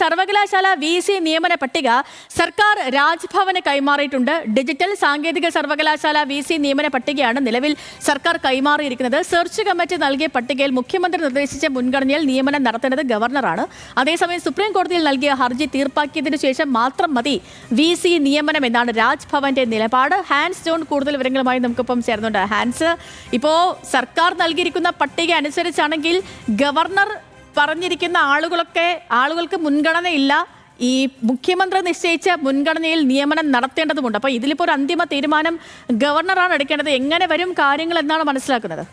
സർവകലാശാല V C നിയമന പട്ടിക സർക്കാർ രാജ്ഭവന് കൈമാറിയിട്ടുണ്ട്. ഡിജിറ്റൽ സാങ്കേതിക സർവകലാശാല വി സി നിയമന പട്ടികയാണ് നിലവിൽ സർക്കാർ കൈമാറിയിരിക്കുന്നത്. സെർച്ച് കമ്മിറ്റി നൽകിയ പട്ടികയിൽ മുഖ്യമന്ത്രി നിർദ്ദേശിച്ച മുൻഗണനയിൽ നിയമനം നടത്തേണ്ടത് ഗവർണറാണ്. അതേസമയം സുപ്രീം കോടതിയിൽ നൽകിയ ഹർജി തീർപ്പാക്കിയതിനു ശേഷം മാത്രം മതി വി സി നിയമനം എന്നാണ് രാജ്ഭവന്റെ നിലപാട്. ഹാൻസ് ജോൺ കൂടുതൽ വിവരങ്ങളുമായി നമുക്കിപ്പം ചേർന്നുണ്ട് ഹാൻസ് ഇപ്പോൾ സർക്കാർ നൽകിയിരിക്കുന്ന പട്ടിക അനുസരിച്ചാണെങ്കിൽ ഗവർണർ പറഞ്ഞിരിക്കുന്ന ആളുകളൊക്കെ ആളുകൾക്ക് മുൻഗണനയില്ല. ഈ മുഖ്യമന്ത്രി നിശ്ചയിച്ച മുൻഗണനയിൽ നിയമനം നടത്തേണ്ടതുണ്ട് അപ്പോൾ ഇതിലിപ്പോ ഒരു അന്തിമ തീരുമാനം ഗവർണറാണ് എടുക്കേണ്ടത്. എങ്ങനെ വരും കാര്യങ്ങൾ എന്നാണ് മനസ്സിലാക്കുന്നത്?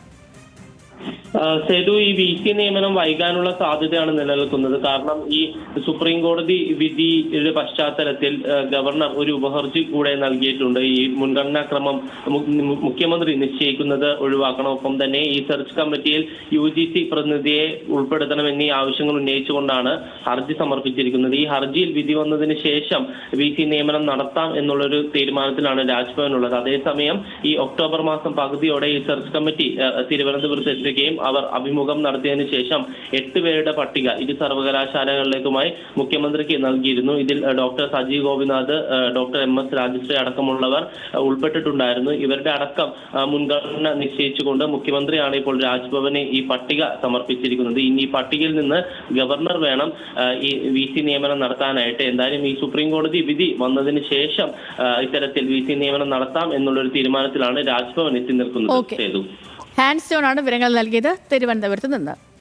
സേതു ഈ വി സി നിയമനം വൈകാനുള്ള സാധ്യതയാണ് നിലനിൽക്കുന്നത്. കാരണം ഈ സുപ്രീം കോടതി വിധിയുടെ പശ്ചാത്തലത്തിൽ ഗവർണർ ഒരു ഉപഹർജി കൂടെ നൽകിയിട്ടുണ്ട്. ഈ മുൻഗണനാക്രമം മു- മു- മുഖ്യമന്ത്രി നിശ്ചയിക്കുന്നത് ഒഴിവാക്കണം. ഒപ്പം തന്നെ ഈ സെർച്ച് കമ്മിറ്റിയിൽ യു ജി സി പ്രതിനിധിയെ ഉൾപ്പെടുത്തണം എന്നീ ആവശ്യങ്ങൾ ഉന്നയിച്ചുകൊണ്ടാണ് ഹർജി സമർപ്പിച്ചിരിക്കുന്നത്. ഈ ഹർജിയിൽ വിധി വന്നതിന് ശേഷം വി സി നിയമനം നടത്താം എന്നുള്ളൊരു തീരുമാനത്തിലാണ് രാജ്ഭവനുള്ളത് അതേസമയം ഈ ഒക്ടോബർ മാസം പകുതിയോടെ ഈ സെർച്ച് കമ്മിറ്റി തിരുവനന്തപുരത്ത് എത്തുകയും അവർ അഭിമുഖം നടത്തിയതിനു ശേഷം എട്ട് പേരുടെ പട്ടിക ഇരു സർവകലാശാലകളിലേക്കുമായി മുഖ്യമന്ത്രിക്ക് നൽകിയിരുന്നു. ഇതിൽ doctor Sajeev Gopinath doctor M S Rajashree അടക്കമുള്ളവർ ഉൾപ്പെട്ടിട്ടുണ്ടായിരുന്നു. ഇവരുടെ അടക്കം മുൻഗണന നിശ്ചയിച്ചുകൊണ്ട് മുഖ്യമന്ത്രിയാണ് ഇപ്പോൾ രാജ്ഭവന് ഈ പട്ടിക സമർപ്പിച്ചിരിക്കുന്നത്. ഇനി ഈ പട്ടികയിൽ നിന്ന് ഗവർണർ വേണം ഈ വി സി നിയമനം നടത്താനായിട്ട്. എന്തായാലും ഈ സുപ്രീം കോടതി വിധി വന്നതിന് ശേഷം ഇത്തരത്തിൽ വി സി നിയമനം നടത്താം എന്നുള്ളൊരു തീരുമാനത്തിലാണ് രാജ്ഭവൻ എത്തി നിൽക്കുന്നത് ഹാൻസ് ആണ് വിവരങ്ങൾ നൽകിയത് തിരുവനന്തപുരത്ത് നിന്ന്.